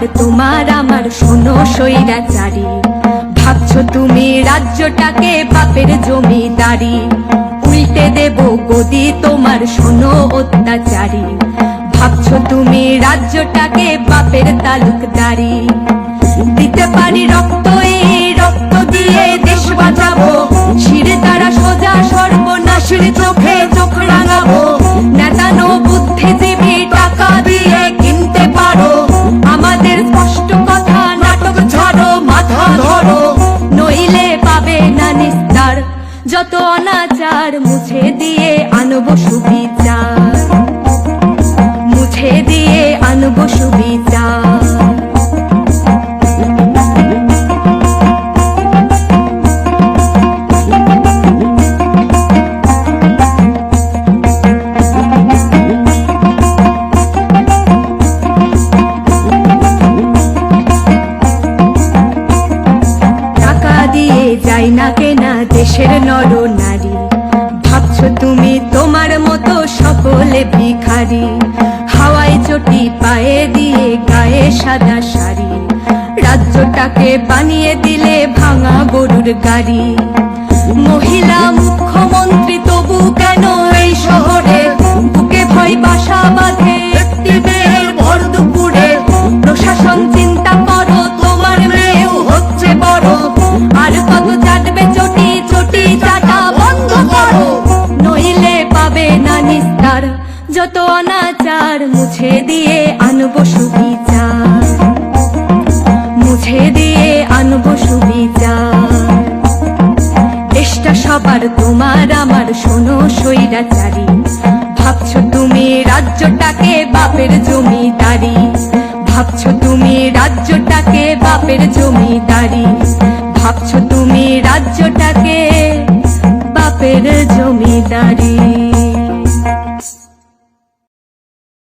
আমার, তোমার আমার, শোনো সৈরাচারী ভাবছ তুমি রাজ্যটাকে বাপের জমিদারি। উল্টে দেব গদি তোমার, শোনো অত্যাচারী। ভাবছ তুমি রাজ্যটাকে বাপের তালুকদারি। দিতে পারি রক্ত অনাচার মুছে দিয়ে আনব সুবিচার মুছে দিয়ে আনব সুবিচার যাই না কেনা দেশের নর নারী ভাবছ তুমি তোমার মতো সকলে ভিখারি। হাওয়াই চটি পায়ে দিয়ে গায়ে সাদা শাড়ি। রাজ্যটাকে বানিয়ে দিলে ভাঙা গরুর গাড়ি। মহিলা মুখ্যমন্ত্রী অনাচার মুছে দিয়ে আনব সুবিচার মুছে দিয়ে আনব সুবিচার দেশটা সবার, তোমার আমার। শোনো সৈরাচারী ভাবছ তুমি রাজ্যটাকে বাপের জমিদারি। ভাবছ তুমি রাজ্যটাকে বাপের জমিদারি। ভাবছ তুমি রাজ্যটাকে বাপের জমিদারি।